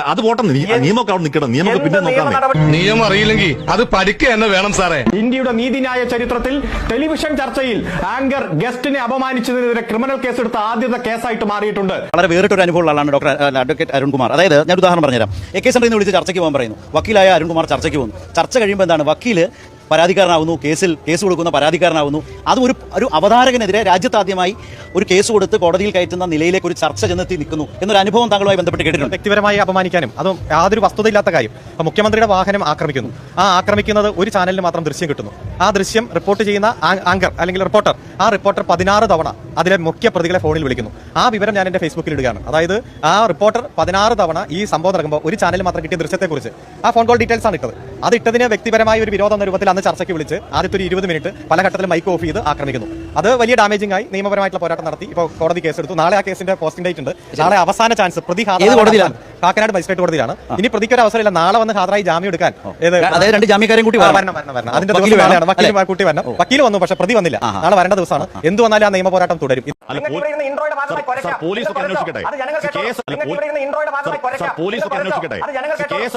അത് പോട്ടെ നീ- നിയമമൊക്കെ അവിടെ നിൽക്കണം നിയമമൊക്കെ പിന്നെ നോക്കാം നിയമം അറിയില്ലെങ്കിൽ അത് പഠിക്കുക തന്നെ വേണം സാറേ. ഇന്ത്യയുടെ നീതിന്യായ ചരിത്രത്തിൽ ടെലിവിഷൻ ചർച്ചയിൽ ആങ്കർ ഗസ്റ്റിനെ അപമാനിച്ചതിനെതിരെ ക്രിമിനൽ കേസെടുത്ത ആദ്യത്തെ കേസായിട്ട് മാറിയിട്ടുണ്ട്. വളരെ വേറിട്ടൊരു അനുഭവമുള്ള ആളാണ് ഡോക്ടർ അഡ്വക്കേറ്റ് അരുൺകുമാർ. അതായത് ഞാൻ ഉദാഹരണം പറഞ്ഞുതരാം. എ കെ സെന്ററിൽ നിന്ന് വിളിച്ച് ചർച്ചയ്ക്ക് പോകാൻ പറയുന്നു. വക്കീലായ അരുൺകുമാർ ചർച്ചയ്ക്ക് പോകുന്നു. ചർച്ച കഴിയുമ്പോൾ എന്താണ്? വക്കീൽ പരാതിക്കാരനാവുന്നു കേസിൽ കേസ് കൊടുക്കുന്ന പരാതിക്കാരനാവുന്നു. അതും ഒരു ഒരു അവതാരകനെതിരെ രാജ്യത്താദ്യമായി ഒരു കേസ് കൊടുത്ത് കോടതിയിൽ കയറ്റുന്ന നിലയിലേക്ക് ഒരു ചർച്ച ചെന്നെത്തി നിൽക്കുന്നു എന്നൊരു അനുഭവം താങ്കളുമായി ബന്ധപ്പെട്ട് കേട്ടിട്ടുണ്ട്. വ്യക്തിപരമായി അപമാനിക്കാനും അതും യാതൊരു വസ്തുതയില്ലാത്ത കാര്യം. മുഖ്യമന്ത്രിയുടെ വാഹനം ആക്രമിക്കുന്നു. ആ ആക്രമിക്കുന്നത് ഒരു ചാനലിന് മാത്രം ദൃശ്യം കിട്ടുന്നു. ആ ദൃശ്യം റിപ്പോർട്ട് ചെയ്യുന്ന ആങ്കർ അല്ലെങ്കിൽ റിപ്പോർട്ടർ ആ റിപ്പോർട്ടർ പതിനാറ് തവണ അതിലെ മുഖ്യ പ്രതികളെ ഫോണിൽ വിളിക്കുന്നു. ആ വിവരം ഞാൻ എന്റെ ഫേസ്ബുക്കിൽ ഇടുകയാണ്. അതായത് ആ റിപ്പോർട്ടർ പതിനാറ് തവണ ഈ സംഭവം നടക്കുമ്പോൾ ഒരു ചാനൽ മാത്രം കിട്ടിയ ദൃശ്യത്തെക്കുറിച്ച് ആ ഫോൺ കോൾ ഡീറ്റെയിൽസ് ആണ് ഇട്ടത്. അത് ഇട്ടതിന് വ്യക്തിപരമായ ഒരു വിരോധം എന്ന രൂപത്തിൽ അന്ന് ചർച്ചയ്ക്ക് വിളിച്ച് ആദ്യത്തെ ഒരു ഇരുപത് മിനിറ്റ് പല ഘട്ടത്തിലും മൈക്ക് ഓഫ് ചെയ്ത് ആക്രമിക്കുന്നു. അത് വലിയ ഡാമേജിംഗ് ആയി. നിയമപരമായിട്ടുള്ള പോരാട്ടം നടത്തി. ഇപ്പോൾ കോടതി കേസെടുത്തു. നാളെ ആ കേസിന്റെ പോസ്റ്റിംഗ് ഡേറ്റ് ഉണ്ട്. നാളെ അവസാന ചാൻസ് പ്രതി ഏത് കോടതിയിലാണ്? കാക്കനാട് മജിസ്ട്രേറ്റ് കോടതിയിലാണ്. ഇനി പ്രതിക്ക് ഒരു അവസരമില്ല. നാളെ വന്ന് ഹാജരായി ജാമ്യം എടുക്കാൻ. രണ്ട് ജാമ്യക്കാരും കൂടി വരണം. വരണം വരണം അതിന്റെ വക്കീൽ ദിവസം വേണം, വക്കീൽ കൂട്ടി വരണം. വക്കീൽ വന്നു പക്ഷെ പ്രതി വന്നില്ല. നാളെ വരേണ്ട ദിവസമാണ്. എന്ത് വന്നാലും ആ നിയമ പോരാട്ടം തുടരും പോലീസ് അന്വേഷിക്കട്ടെ. കേസ്. പോലീസ് അന്വേഷിക്കട്ടെ. കേസ്